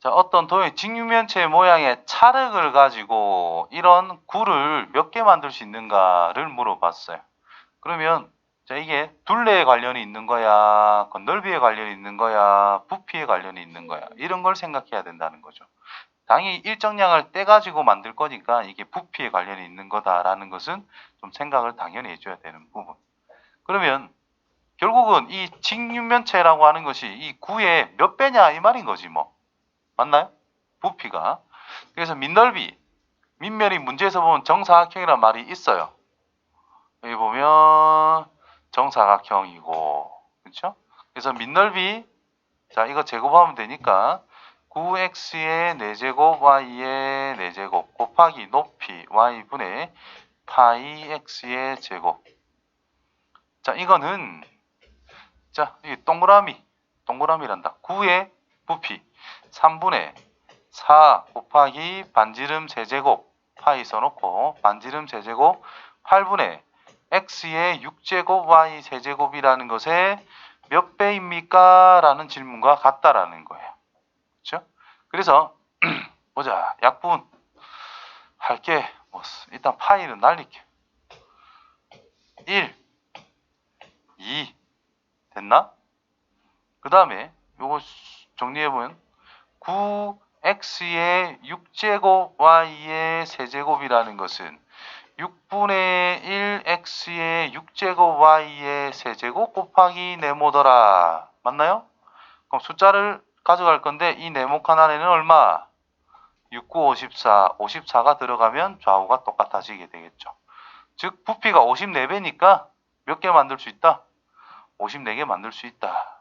자, 어떤 도형 직육면체 모양의 찰흙을 가지고 이런 구를 몇개 만들 수 있는가를 물어봤어요. 그러면 자, 이게 둘레에 관련이 있는 거야, 건널비에 관련이 있는 거야, 부피에 관련이 있는 거야. 이런 걸 생각해야 된다는 거죠. 당연히 일정량을 떼가지고 만들 거니까 이게 부피에 관련이 있는 거다라는 것은 좀 생각을 당연히 해줘야 되는 부분. 그러면 결국은 이 직육면체라고 하는 것이 이 구의 몇 배냐 이 말인 거지 뭐. 맞나요? 부피가. 그래서 밑넓이, 밑면이 문제에서 보면 정사각형이란 말이 있어요. 여기 보면 정사각형이고, 그렇죠? 그래서 밑넓이, 자 이거 제곱하면 되니까 9x의 4제곱 y의 4제곱 곱하기 높이 y분의 파이 x의 제곱. 자 이거는 자 이 동그라미, 동그라미란다. 9의 부피 3분의 4 곱하기 반지름 세제곱 파이 써놓고 반지름 세제곱 8분의 x의 6제곱 y 세제곱이라는 것의 몇 배입니까? 라는 질문과 같다라는 거예요. 그렇죠? 그래서 보자. 약분 할게. 뭐 일단 파이는 날릴게. 1 2 됐나? 그 다음에 요거 정리해보면 9x의 6제곱 y의 세제곱이라는 것은 6분의 1x의 6제곱 y의 세제곱 곱하기 네모더라. 맞나요? 그럼 숫자를 가져갈 건데 이 네모 하나에는 얼마? 6, 9, 54. 54가 들어가면 좌우가 똑같아지게 되겠죠. 즉 부피가 54배니까 몇 개 만들 수 있다? 54개 만들 수 있다.